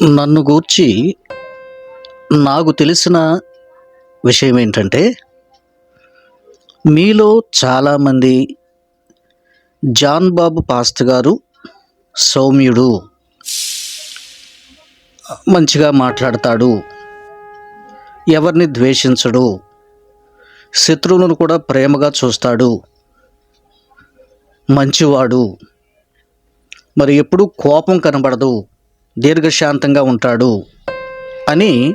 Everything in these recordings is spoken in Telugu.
నన్ను గూర్చి నాకు తెలిసిన విషయం ఏంటంటే మీలో చాలామంది జాన్ బాబు పాస్ట్ గారు సౌమ్యుడు మంచిగా మాట్లాడతాడు ఎవరిని ద్వేషించడు శత్రువులను కూడా ప్రేమగా చూస్తాడు మంచివాడు మరి ఎప్పుడు కోపం కనబడదు దీర్ఘశాంతంగా ఉంటాడు అని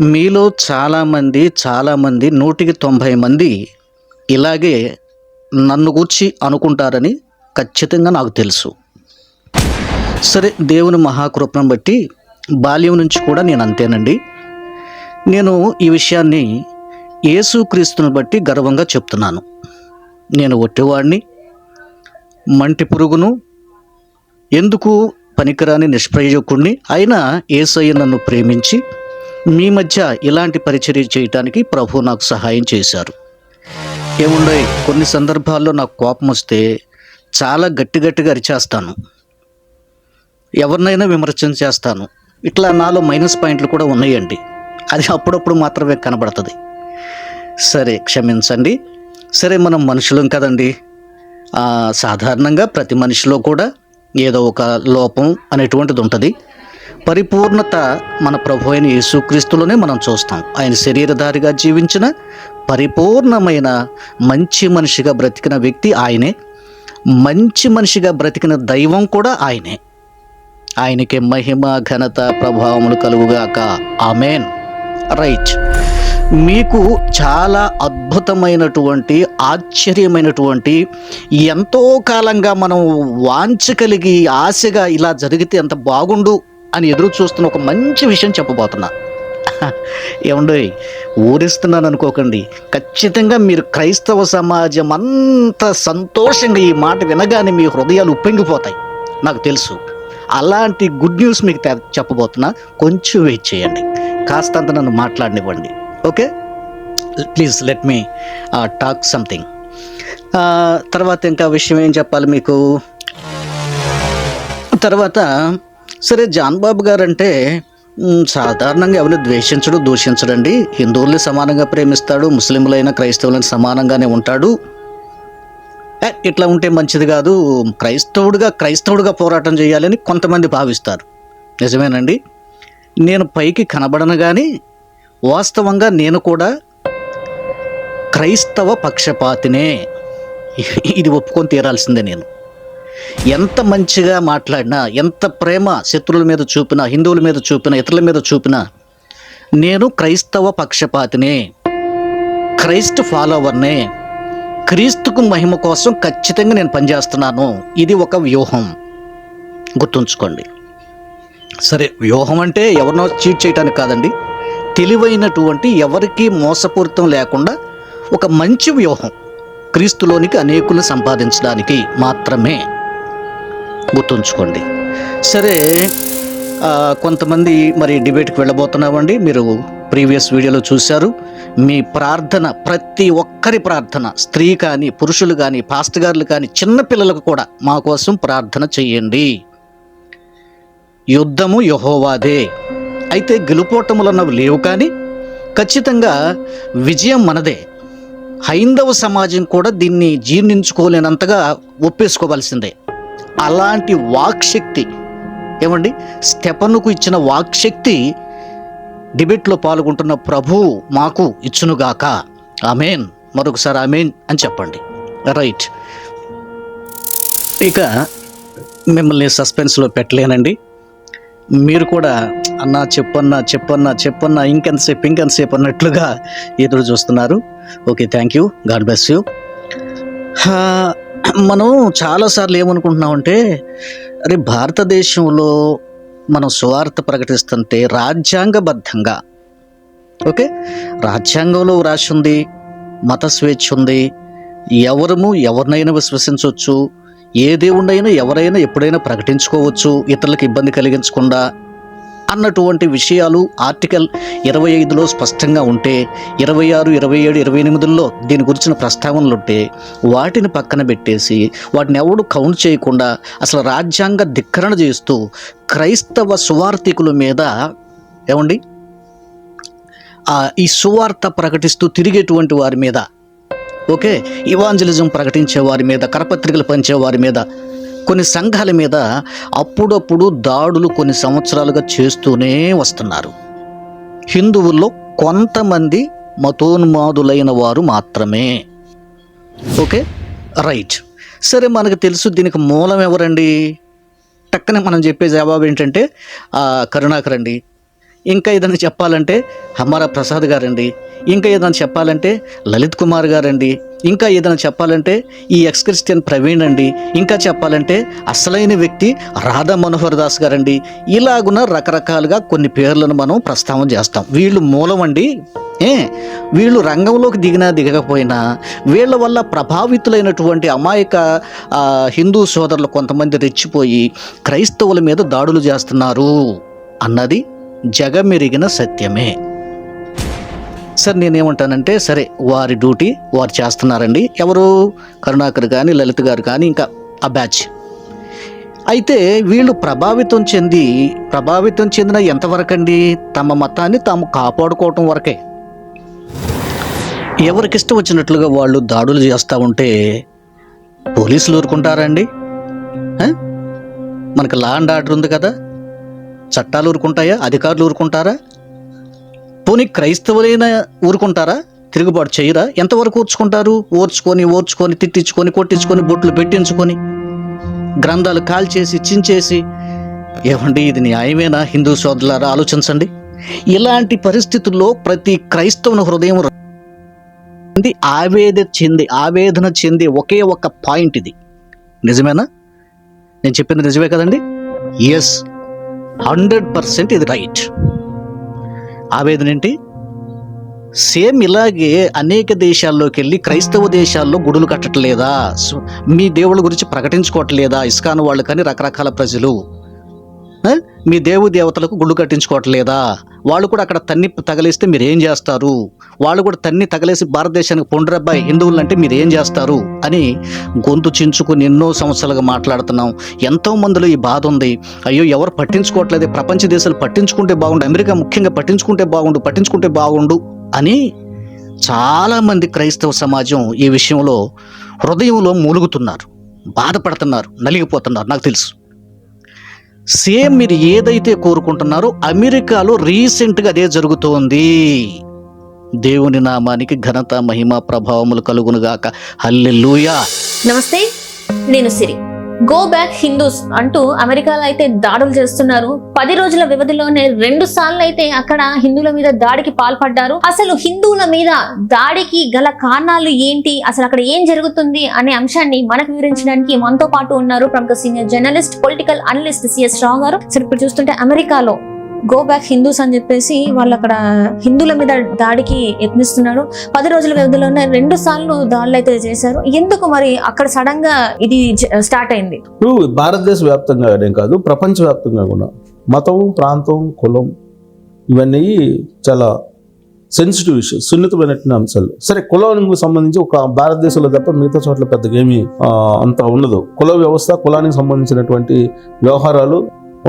మీలో చాలామంది చాలామంది నూటికి తొంభై మంది ఇలాగే నన్ను గూర్చి అనుకుంటారని ఖచ్చితంగా నాకు తెలుసు. సరే దేవుని మహాకృపను బట్టి బాల్యం నుంచి కూడా నేను అంతేనండి. నేను ఈ విషయాన్ని యేసుక్రీస్తుని బట్టి గర్వంగా చెప్తున్నాను. నేను ఒట్టివాడిని మంటి పురుగును ఎందుకు పనికిరాని నిష్ప్రయోజకుణ్ణి అయినా ఏసయ్య నన్ను ప్రేమించి మీ మధ్య ఇలాంటి పరిచర్య చేయటానికి ప్రభు నాకు సహాయం చేశారు. ఏముండయి కొన్ని సందర్భాల్లో నాకు కోపం వస్తే చాలా గట్టి గట్టిగా అరిచేస్తాను. ఎవరినైనా విమర్శన చేస్తాను. ఇట్లా నాలో మైనస్ పాయింట్లు కూడా ఉన్నాయండి. అది అప్పుడప్పుడు మాత్రమే కనబడుతుంది. సరే క్షమించండి. సరే మనం మనుషులం కదండి. సాధారణంగా ప్రతి మనిషిలో కూడా ఏదో ఒక లోపం అనేటువంటిది ఉంటుంది. పరిపూర్ణత మన ప్రభు అయిన యేసుక్రీస్తులోనే మనం చూస్తాం. ఆయన శరీరధారిగా జీవించిన పరిపూర్ణమైన మంచి మనిషిగా బ్రతికిన వ్యక్తి ఆయనే. మంచి మనిషిగా బ్రతికిన దైవం కూడా ఆయనే. ఆయనకి మహిమ ఘనత ప్రభావములు కలుగుగాక. ఆమెన్. రైట్. మీకు చాలా అద్భుతమైనటువంటి ఆశ్చర్యమైనటువంటి ఎంతో కాలంగా మనం వాంఛ కలిగి ఆశగా ఇలా జరిగితే ఎంత బాగుండు అని ఎదురు చూస్తున్న ఒక మంచి విషయం చెప్పబోతున్నా. ఏమండి ఊరిస్తున్నాను అనుకోకండి. ఖచ్చితంగా మీరు క్రైస్తవ సమాజం అంత సంతోషంగా ఈ మాట వినగానే మీ హృదయాలు ఉప్పొంగిపోతాయి. నాకు తెలుసు. అలాంటి గుడ్ న్యూస్ మీకు తె- చెప్పబోతున్నా. కొంచెం వెయిట్ చేయండి. కాస్తంత నన్ను మాట్లాడనివ్వండి. Okay? Please let me talk something. తర్వాత ఇంకా విషయం ఏం చెప్పాలి మీకు? తర్వాత సరే జాన్ బాబు గారు అంటే సాధారణంగా ఎవరిని ద్వేషించడు దూషించడండి. హిందువుల్ని సమానంగా ప్రేమిస్తాడు ముస్లింలైన క్రైస్తవులను సమానంగానే ఉంటాడు. ఇట్లా ఉంటే మంచిది కాదు. క్రైస్తవుడిగా క్రైస్తవుడిగా పోరాటం చేయాలని కొంతమంది భావిస్తారు. నిజమేనండి. నేను పైకి కనబడను కానీ వాస్తవంగా నేను కూడా క్రైస్తవ పక్షపాతినే. ఇది ఒప్పుకొని తీరాల్సిందే నేను. ఎంత మంచిగా మాట్లాడినా ఎంత ప్రేమ శత్రువుల మీద చూపినా హిందువుల మీద చూపినా ఇతరుల మీద చూపినా నేను క్రైస్తవ పక్షపాతినే. క్రైస్ట్ ఫాలోవర్నే. క్రీస్తుకు మహిమ కోసం ఖచ్చితంగా నేను పనిచేస్తున్నాను. ఇది ఒక వ్యూహం. గుర్తుంచుకోండి. సరే వ్యూహం అంటే ఎవరినో చీట్ చేయడానికి కాదండి. తెలివైనటువంటి ఎవరికీ మోసపూరితం లేకుండా ఒక మంచి వ్యూహం క్రీస్తులోనికి అనేకులు సంపాదించడానికి మాత్రమే. గుర్తుంచుకోండి. సరే కొంతమంది మరి డిబేట్కి వెళ్ళబోతున్నామండి. మీరు ప్రీవియస్ వీడియోలో చూశారు. మీ ప్రార్థన ప్రతి ఒక్కరి ప్రార్థన స్త్రీ కానీ పురుషులు కానీ పాస్ట్ గారులు కానీ చిన్నపిల్లలకు కూడా మా కోసం ప్రార్థన చేయండి. యుద్ధము యహోవాదే. అయితే గెలుపోటములన్నవి లేవు కానీ ఖచ్చితంగా విజయం మనదే. హైందవ సమాజం కూడా దీన్ని జీర్ణించుకోలేనంతగా ఒప్పేసుకోవాల్సిందే. అలాంటి వాక్శక్తి ఏమండి? స్టెపన్కు ఇచ్చిన వాక్శక్తి డిబేట్లో పాల్గొంటున్న ప్రభు మాకు ఇచ్చునుగాక. ఆమెన్. మరొకసారి అమేన్ అని చెప్పండి. రైట్. ఇక మిమ్మల్ని సస్పెన్స్లో పెట్టలేనండి. మీరు కూడా అన్నా చెప్పన్నా చెప్పన్నా చెప్పన్నా ఇంకెంతసేపు ఇంకెంతసేపు అన్నట్లుగా ఎదురు చూస్తున్నారు. Okay thank you God bless you మనం చాలాసార్లు ఏమనుకుంటున్నామంటే అరే భారతదేశంలో మనం సువార్త ప్రకటిస్తుంటే రాజ్యాంగబద్ధంగా ఓకే? రాజ్యాంగంలో రాసి ఉంది మత స్వేచ్ఛ ఉంది ఎవరము ఎవరినైనా విశ్వసించవచ్చు ఏ దేవుడైనా ఎవరైనా ఎప్పుడైనా ప్రకటించుకోవచ్చు ఇతరులకు ఇబ్బంది కలిగించకుండా అన్నటువంటి విషయాలు ఆర్టికల్ ఇరవై ఐదులో స్పష్టంగా ఉంటే ఇరవై ఆరు ఇరవై ఏడు ఇరవై ఎనిమిదిలో దీని గురించిన ప్రస్తావనలు ఉంటే వాటిని పక్కన పెట్టేసి వాటిని ఎవడు కౌంట్ చేయకుండా అసలు రాజ్యాంగ ధిక్కరణ చేస్తూ క్రైస్తవ సువార్థికుల మీద ఏమండి? ఈ సువార్త ప్రకటిస్తూ తిరిగేటువంటి వారి మీద ఓకే ఇవాంజలిజం ప్రకటించే వారి మీద కరపత్రికలు పంచే వారి మీద కొన్ని సంఘాల మీద అప్పుడప్పుడు దాడులు కొన్ని సంవత్సరాలుగా చేస్తూనే వస్తున్నారు. హిందువుల్లో కొంతమంది మతోన్మాదులైన వారు మాత్రమే. Okay right. సరే మనకు తెలుసు దీనికి మూలం ఎవరండి? టక్కనే మనం చెప్పే జవాబు ఏంటంటే కరుణాకర్ అండి. ఇంకా ఏదైనా చెప్పాలంటే హమారా ప్రసాద్ గారండి. ఇంకా ఏదైనా చెప్పాలంటే లలిత్ కుమార్ గారండి ఇంకా ఏదైనా చెప్పాలంటే ఈ ఎక్స్ క్రిస్టియన్ ప్రవీణ్ అండి ఇంకా చెప్పాలంటే అసలైన వ్యక్తి రాధా మనోహర్ దాస్ గారండి. ఇలాగున రకరకాలుగా కొన్ని పేర్లను మనం ప్రస్తావన చేస్తాం. వీళ్ళు మూలం అండి. ఏ వీళ్ళు రంగంలోకి దిగినా దిగకపోయినా వీళ్ళ వల్ల ప్రభావితులైనటువంటి అమాయక హిందూ సోదరులు కొంతమంది రెచ్చిపోయి క్రైస్తవుల మీద దాడులు చేస్తున్నారు అన్నది జగమెరిగిన సత్యమే. సార్ నేనేమంటానంటే సరే వారి డ్యూటీ వారు చేస్తున్నారండి. ఎవరు? కరుణాకర్ కానీ లలిత్ గారు కానీ ఇంకా ఆ బ్యాచ్. అయితే వీళ్ళు ప్రభావితం చెంది ప్రభావితం చెందిన ఎంతవరకు అండి తమ మతాన్ని తాము కాపాడుకోవటం వరకే. ఎవరికిష్టం వచ్చినట్లుగా వాళ్ళు దాడులు చేస్తూ ఉంటే పోలీసులు ఊరుకుంటారండి. ఆ? మనకు లా అండ్ ఆర్డర్ ఉంది కదా. చట్టాలు ఊరుకుంటాయా? అధికారులు ఊరుకుంటారా? పోనీ క్రైస్తవులైనా ఊరుకుంటారా? తిరుగుబాటు చేయరా? ఎంతవరకు ఓర్చుకుంటారు? ఓర్చుకొని ఓర్చుకొని తిట్టించుకొని కొట్టించుకొని బొట్లు పెట్టించుకొని గ్రంథాలు కాల్చేసి చించేసి. ఏమండి ఇది న్యాయమేనా? హిందూ సోదరులారా ఆలోచించండి. ఇలాంటి పరిస్థితుల్లో ప్రతి క్రైస్తవుని హృదయం చెంది ఆవేదన చెంది ఆవేదన చెంది ఒకే ఒక పాయింట్ ఇది. నిజమేనా? నేను చెప్పింది నిజమే కదండి? ఎస్ హండ్రెడ్ పర్సెంట్ ఇది రైట్ ఆవేదన ఏంటి? సేమ్ ఇలాగే అనేక దేశాల్లోకి వెళ్ళి క్రైస్తవ దేశాల్లో గుడులు కట్టట్లేదా? మీ దేవుళ్ళ గురించి ప్రకటించుకోవట్లేదా? ఇస్కాన్ వాళ్ళు కానీ రకరకాల ప్రజలు. మీ దేవు దేవతలకు గుళ్ళు కట్టించుకోవట్లేదా? వాళ్ళు కూడా అక్కడ తన్ని తగలేస్తే మీరు ఏం చేస్తారు? వాళ్ళు కూడా తన్ని తగలేసి భారతదేశానికి పొండ్రబ్బాయి హిందువులు అంటే మీరు ఏం చేస్తారు? అని గొంతు చించుకుని ఎన్నో సంవత్సరాలుగా మాట్లాడుతున్నాం. ఎంతో మందిలో ఈ బాధ ఉంది. అయ్యో ఎవరు పట్టించుకోవట్లేదు. ప్రపంచ దేశాలు పట్టించుకుంటే బాగుండు. అమెరికా ముఖ్యంగా పట్టించుకుంటే బాగుండు. పట్టించుకుంటే బాగుండు. అని చాలామంది క్రైస్తవ సమాజం ఈ విషయంలో హృదయంలో మూలుగుతున్నారు. బాధపడుతున్నారు. నలిగిపోతున్నారు. నాకు తెలుసు. సేమ్ మీరు ఏదైతే కోరుకుంటున్నారో అమెరికాలో రీసెంట్గా అదే జరుగుతోంది. దేవుని నామానికి ఘనత మహిమ ప్రభావములు కలుగునుగాక. హల్లెలూయా. నమస్తే నేను సిరి. గో బ్యాక్ హిందూస్ అంటూ అమెరికాలో అయితే దాడులు చేస్తున్నారు. పది రోజుల వ్యవధిలోనే రెండు సార్లు అయితే అక్కడ హిందువుల మీద దాడికి పాల్పడ్డారు. అసలు హిందువుల మీద దాడికి గల కారణాలు ఏంటి? అసలు అక్కడ ఏం జరుగుతుంది అనే అంశాన్ని మనకు వివరించడానికి మనతో పాటు ఉన్నారు ప్రముఖ senior journalist political analyst CS Rao garu. సరే ఇప్పుడు చూస్తుంటే అమెరికాలో గో బ్యాక్ హిందూస్ అని చెప్పేసి వాళ్ళు అక్కడ హిందువుల మీద దాడికి యత్నిస్తున్నారు. పది రోజుల వ్యవధిలోనే రెండు సార్లు దాడులు అయితే చేశారు. ఎందుకు మరి అక్కడ సడన్గా ఇది స్టార్ట్ అయింది? ఇప్పుడు భారతదేశ వ్యాప్తంగానే కాదు ప్రపంచ వ్యాప్తంగా కూడా మతం ప్రాంతం కులం ఇవన్నీ చాలా సెన్సిటివ్ ఇష్యూ సున్నితమైనటువంటి అంశాలు. సరే కులానికి సంబంధించి ఒక భారతదేశంలో తప్ప మిగతా చోట్ల పెద్దగా ఏమీ అంత ఉండదు. కుల వ్యవస్థ కులానికి సంబంధించినటువంటి వ్యవహారాలు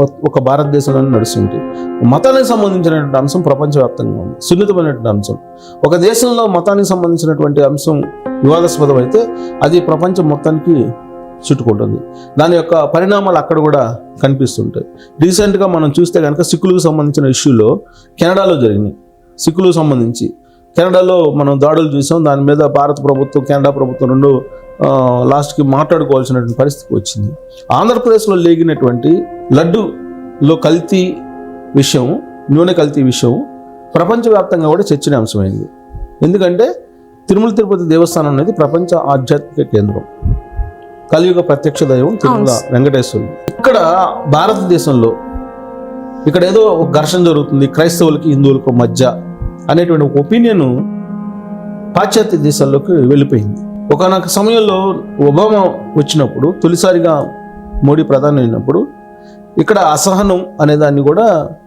ఒక భారతదేశంలోనే నడుస్తుంది మతానికి సంబంధించినటువంటి అంశం ప్రపంచవ్యాప్తంగా ఉంది. సున్నితమైనటువంటి అంశం. ఒక దేశంలో మతానికి సంబంధించినటువంటి అంశం వివాదాస్పదం అయితే అది ప్రపంచం మొత్తానికి చుట్టుకుంటుంది. దాని యొక్క పరిణామాలు అక్కడ కూడా కనిపిస్తుంటాయి. రీసెంట్గా మనం చూస్తే కనుక సిక్కులకు సంబంధించిన ఇష్యూలో కెనడాలో జరిగినాయి. సిక్కులకు సంబంధించి. కెనడాలో మనం దాడులు చూసాం. దాని మీద భారత ప్రభుత్వం కెనడా ప్రభుత్వం రెండు లాస్ట్కి మాట్లాడుకోవాల్సినటువంటి పరిస్థితి వచ్చింది. ఆంధ్రప్రదేశ్లో లేగినటువంటి లడ్డులో కల్తీ విషయం నూనె కల్తీ విషయం ప్రపంచవ్యాప్తంగా కూడా చర్చనీయాంశమైంది. ఎందుకంటే తిరుమల తిరుపతి దేవస్థానం అనేది ప్రపంచ ఆధ్యాత్మిక కేంద్రం. కలియుగ ప్రత్యక్ష దైవం తిరుమల. వెంకటేశ్వరుడు. ఇక్కడ భారతదేశంలో ఇక్కడ ఏదో ఒక ఘర్షణ జరుగుతుంది క్రైస్తవులకి హిందువులకు మధ్య అనేటువంటి ఒక ఒపీనియన్ పాశ్చాత్య దేశాల్లోకి వెళ్ళిపోయింది. ఒకనొక సమయంలో ఒబామా వచ్చినప్పుడు తొలిసారిగా మోడీ ప్రధాని అయినప్పుడు ఇక్కడ అసహనం అనే దాన్ని కూడా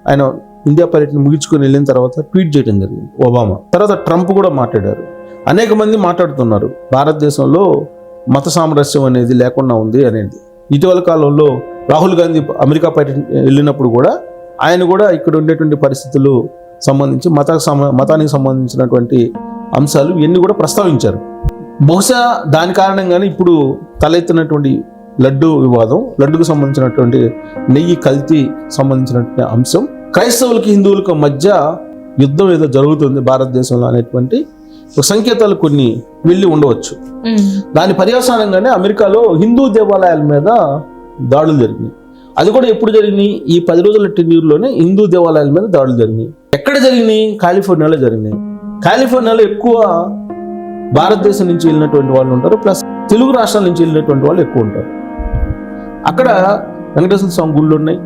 ఆయన ఇండియా పర్యటన ముగించుకొని వెళ్ళిన తర్వాత ట్వీట్ చేయడం జరిగింది ఒబామా. తర్వాత ట్రంప్ కూడా మాట్లాడారు. అనేక మంది మాట్లాడుతున్నారు. భారతదేశంలో మత సామరస్యం అనేది లేకుండా ఉంది అనేది. ఇటీవల కాలంలో రాహుల్ గాంధీ అమెరికా పర్యటన వెళ్ళినప్పుడు కూడా ఆయన కూడా ఇక్కడ ఉండేటువంటి పరిస్థితులు సంబంధించి మత సమ మతానికి సంబంధించినటువంటి అంశాలు ఇవన్నీ కూడా ప్రస్తావించారు. బహుశా దాని కారణంగానే ఇప్పుడు తలెత్తినటువంటి లడ్డు వివాదం లడ్డుకు సంబంధించినటువంటి నెయ్యి కల్తీ సంబంధించినటువంటి అంశం క్రైస్తవులకి హిందువులకు మధ్య యుద్ధం ఏదో జరుగుతుంది భారతదేశంలో అనేటువంటి ఒక సంకేతాలు కొన్ని వెళ్ళి ఉండవచ్చు. దాని పర్యవసానంగానే అమెరికాలో హిందూ దేవాలయాల మీద దాడులు జరిగినాయి. అది కూడా ఎప్పుడు జరిగినాయి? ఈ పది రోజుల టెన్యూర్లోనే హిందూ దేవాలయాల మీద దాడులు జరిగినాయి. ఎక్కడ జరిగినాయి? కాలిఫోర్నియాలో జరిగినాయి. కాలిఫోర్నియాలో ఎక్కువ భారతదేశం నుంచి వెళ్ళినటువంటి వాళ్ళు ఉంటారు ప్లస్ తెలుగు రాష్ట్రాల నుంచి వెళ్ళినటువంటి వాళ్ళు ఎక్కువ ఉంటారు. అక్కడ వెంకటేశ్వర స్వామి గుళ్ళు ఉన్నాయి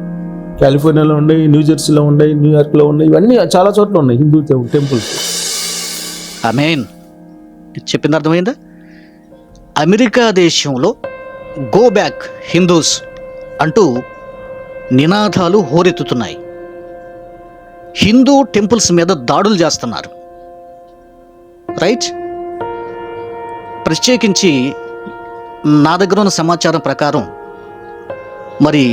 కాలిఫోర్నియాలో ఉన్నాయి న్యూజెర్సీలో ఉన్నాయి న్యూయార్క్లో ఉన్నాయి ఇవన్నీ చాలా చోట్ల ఉన్నాయి హిందూ టెంపుల్స్. ఆమెన్ చెప్పింది అర్థమైందా? అమెరికా దేశంలో గో బ్యాక్ హిందూస్ అంటూ నినాదాలు హోరెత్తుతున్నాయి. హిందూ టెంపుల్స్ మీద దాడులు చేస్తున్నారు. రైట్ ప్రత్యేకించి నా దగ్గర ఉన్న సమాచారం ప్రకారం మరి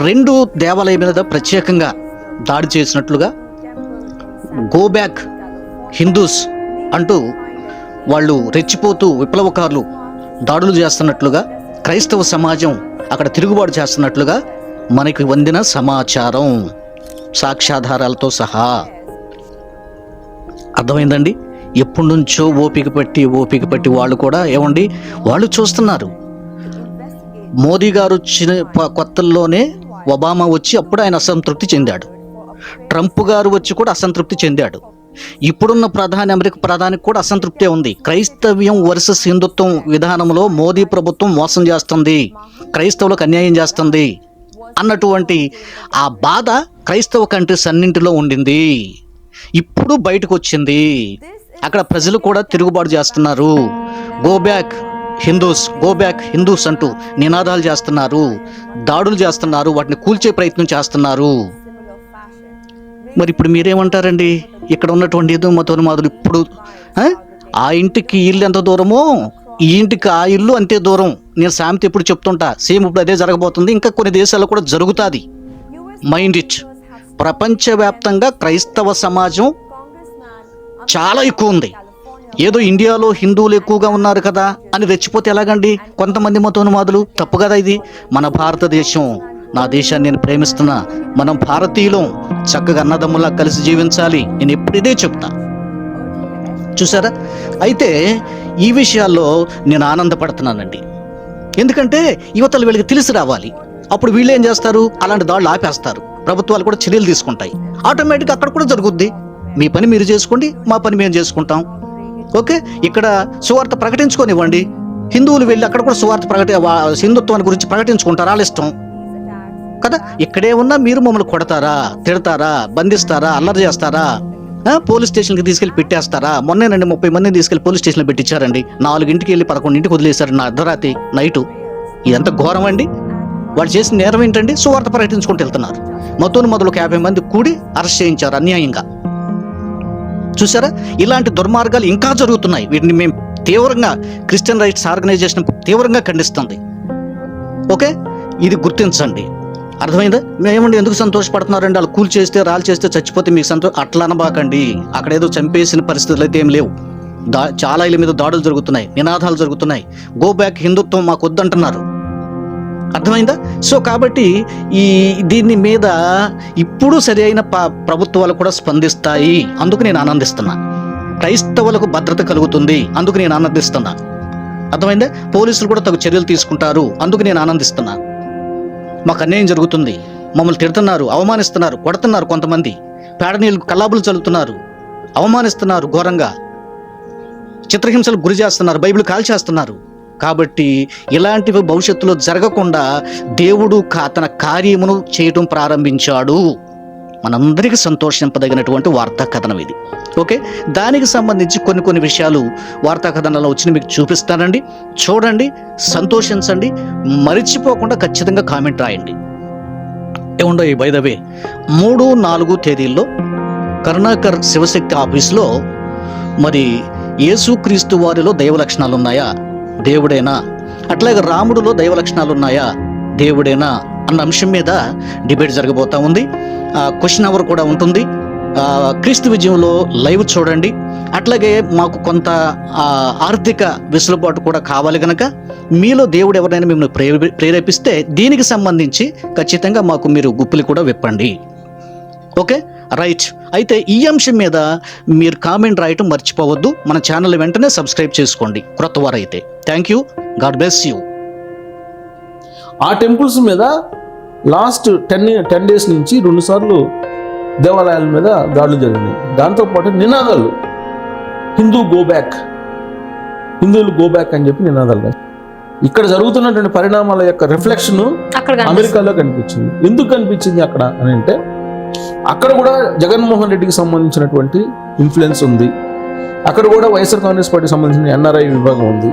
రెండు దేవాలయం మీద ప్రత్యేకంగా దాడి చేసినట్లుగా గో బ్యాక్ హిందూస్ అంటూ వాళ్ళు రెచ్చిపోతూ విప్లవకారులు దాడులు చేస్తున్నట్లుగా క్రైస్తవ సమాజం అక్కడ తిరుగుబాటు చేస్తున్నట్లుగా మనకి వందిన సమాచారం సాక్ష్యాధారాలతో సహా. అర్థమైందండి? ఎప్పటి నుంచో ఓపిక పట్టి ఓపిక పట్టి వాళ్ళు కూడా ఏమండి? వాళ్ళు చూస్తున్నారు. మోదీ గారు వచ్చిన కొత్తల్లోనే ఒబామా వచ్చి అప్పుడు ఆయన అసంతృప్తి చెందాడు. ట్రంప్ గారు వచ్చి కూడా అసంతృప్తి చెందాడు. ఇప్పుడున్న ప్రధాని అమెరికా ప్రధానికి కూడా అసంతృప్తి ఉంది. క్రైస్తవ్యం వర్సెస్ హిందుత్వం విధానంలో మోదీ ప్రభుత్వం మోసం చేస్తుంది. క్రైస్తవులకు అన్యాయం చేస్తుంది. అన్నటువంటి ఆ బాధ క్రైస్తవ కంట్రీస్ అన్నింటిలో ఉండింది. ఇప్పుడు బయటకు వచ్చింది అక్కడ ప్రజలు కూడా తిరుగుబాటు చేస్తున్నారు. Go back Hindus go back Hindus అంటూ నినాదాలు చేస్తున్నారు. దాడులు చేస్తున్నారు. వాటిని కూల్చే ప్రయత్నం చేస్తున్నారు. మరి ఇప్పుడు మీరేమంటారండి? ఇక్కడ ఉన్నటువంటి ఏదో మతోన్మాదులు ఇప్పుడు ఆ? ఇంటికి ఇల్లు ఎంత దూరమో? ఈ ఇంటికి ఆ ఇల్లు అంతే దూరం. నేను సామెత ఎప్పుడు చెప్తుంటా. సేమ్ ఇప్పుడు అదే జరగబోతుంది. ఇంకా కొన్ని దేశాల్లో కూడా జరుగుతుంది. మైండ్ ఇట్ ప్రపంచవ్యాప్తంగా క్రైస్తవ సమాజం చాలా ఎక్కువ ఉంది. ఏదో ఇండియాలో హిందువులు ఎక్కువగా ఉన్నారు కదా అని రెచ్చిపోతే ఎలాగండి? కొంతమంది మతోన్మాదులు. తప్పు కదా ఇది. మన భారతదేశం నా దేశాన్ని నేను ప్రేమిస్తున్నా. మనం భారతీయులం. చక్కగా అన్నదమ్ములా కలిసి జీవించాలి. నేను ఎప్పుడు ఇదే చెప్తా. చూసారా? అయితే ఈ విషయాల్లో నేను ఆనందపడుతున్నానండి. ఎందుకంటే యువతలు వీళ్ళకి తెలిసి రావాలి. అప్పుడు వీళ్ళు ఏం చేస్తారు? అలాంటి దాళ్ళు ఆపేస్తారు. ప్రభుత్వాలు కూడా చర్యలు తీసుకుంటాయి. ఆటోమేటిక్గా అక్కడ కూడా జరుగుద్ది. మీ పని మీరు చేసుకోండి మా పని మేము చేసుకుంటాం. ఓకే? ఇక్కడ సువార్త ప్రకటించుకోనివ్వండి. హిందువులు వెళ్ళి అక్కడ కూడా సువార్త ప్రకటి హిందుత్వాన్ని గురించి ప్రకటించుకుంటారు వాళ్ళ ఇష్టం కదా? ఇక్కడే ఉన్నా మీరు మమ్మల్ని కొడతారా తిడతారా బంధిస్తారా అల్లరి చేస్తారా? పోలీస్ స్టేషన్కి తీసుకెళ్ళి పెట్టేస్తారా? మొన్నేనండి ముప్పై మందిని తీసుకెళ్ళి పోలీస్ స్టేషన్లో పెట్టించారండి. నాలుగింటికి వెళ్ళి పదకొండింటికి వదిలేశారు నా అర్ధరాత్రి నైటు. ఇదంతా ఘోరం అండి. వాళ్ళు చేసిన నేరం ఏంటండి? సువార్త ప్రకటించుకుంటూ వెళ్తున్నారు. మొత్తం మొదలు ఒక యాభై మంది కూడి అరెస్ట్ చేయించారు అన్యాయంగా. చూసారా ఇలాంటి దుర్మార్గాలు ఇంకా జరుగుతున్నాయి. వీటిని మేము తీవ్రంగా క్రిస్టియన్ రైట్స్ ఆర్గనైజేషన్ తీవ్రంగా ఖండిస్తుంది. ఓకే? ఇది గుర్తించండి. అర్థమైందా? మేమండి ఎందుకు సంతోషపడుతున్నారండి? వాళ్ళు కూల్ చేస్తే రాళ్ళు చేస్తే చచ్చిపోతే మీకు సంతో అట్లా అనబాకండి. అక్కడ ఏదో చంపేసిన పరిస్థితులు అయితే ఏం లేవు. దా చాలా ఇళ్ళ మీద దాడులు జరుగుతున్నాయి. నినాదాలు జరుగుతున్నాయి. గో బ్యాక్ హిందుత్వం మాకు వద్దంటున్నారు. అర్థమైందా? సో కాబట్టి ఈ దీని మీద ఇప్పుడు సరి అయిన ప- ప్రభుత్వాలు కూడా స్పందిస్తాయి. అందుకు నేను ఆనందిస్తున్నా. క్రైస్తవులకు భద్రత కలుగుతుంది. అందుకు నేను ఆనందిస్తున్నా. అర్థమైందా? పోలీసులు కూడా తగు చర్యలు తీసుకుంటారు. అందుకు నేను ఆనందిస్తున్నా. మాకు అన్యాయం జరుగుతుంది. మమ్మల్ని తిడుతున్నారు అవమానిస్తున్నారు కొడుతున్నారు కొంతమంది. పేడ నీళ్ళు కల్లాపులు చల్లుతున్నారు. అవమానిస్తున్నారు ఘోరంగా. చిత్రహింసలకు గురి చేస్తున్నారు బైబిల్ కాల్చేస్తున్నారు. కాబట్టి ఇలాంటివి భవిష్యత్తులో జరగకుండా దేవుడు తన కార్యమును చేయటం ప్రారంభించాడు. మనందరికీ సంతోషింపదగినటువంటి వార్తా కథనం ఇది. ఓకే? దానికి సంబంధించి కొన్ని కొన్ని విషయాలు వార్తా కథనాల్లో వచ్చి మీకు చూపిస్తానండి. చూడండి సంతోషించండి మరిచిపోకుండా ఖచ్చితంగా కామెంట్ రాయండి. ఏముండో ఈ బైదవే మూడు నాలుగు తేదీల్లో కరుణాకర్ శివశక్తి ఆఫీస్లో మరి యేసుక్రీస్తు వారిలో దైవ లక్షణాలు ఉన్నాయా దేవుడేనా? అట్లాగే రాముడిలో దైవ లక్షణాలు ఉన్నాయా దేవుడేనా? అన్న అంశం మీద డిబేట్ జరగబోతా ఉంది. క్వశ్చన్ అవర్ కూడా ఉంటుంది. క్రీస్తు విజయంలో లైవ్ చూడండి. అట్లాగే మాకు కొంత ఆర్థిక వెసులుబాటు కూడా కావాలి కనుక మీలో దేవుడు ఎవరైనా మిమ్మల్ని ప్రేరే ప్రేరేపిస్తే దీనికి సంబంధించి ఖచ్చితంగా మాకు మీరు గుప్పులు కూడా విప్పండి. ఓకే? రైట్. అయితే ఈ అంశం మీద మీరు కామెంట్ రాయటం మర్చిపోవద్దు. మన ఛానల్ వెంటనే సబ్స్క్రైబ్ చేసుకోండి. క్రొత్త వారైతే thank you. God bless you. ఆ టెంపుల్స్ మీద లాస్ట్ టెన్ టెన్ డేస్ నుంచి రెండు సార్లు దేవాలయాల మీద దాడులు జరిగినాయి. దాంతోపాటు నినాదాలు. Hindu go back. హిందువులు గో బ్యాక్ అని చెప్పి నినాదాలు. ఇక్కడ జరుగుతున్నటువంటి పరిణామాల యొక్క రిఫ్లెక్షన్. అమెరికాలో కనిపించింది. ఎందుకు కనిపించింది అక్కడ అని అంటే అక్కడ కూడా జగన్మోహన్ రెడ్డికి సంబంధించినటువంటి ఇన్ఫ్లుయెన్స్ ఉంది. అక్కడ కూడా వైఎస్ఆర్ కాంగ్రెస్ పార్టీకి సంబంధించిన ఎన్ఆర్ఐ విభాగం ఉంది.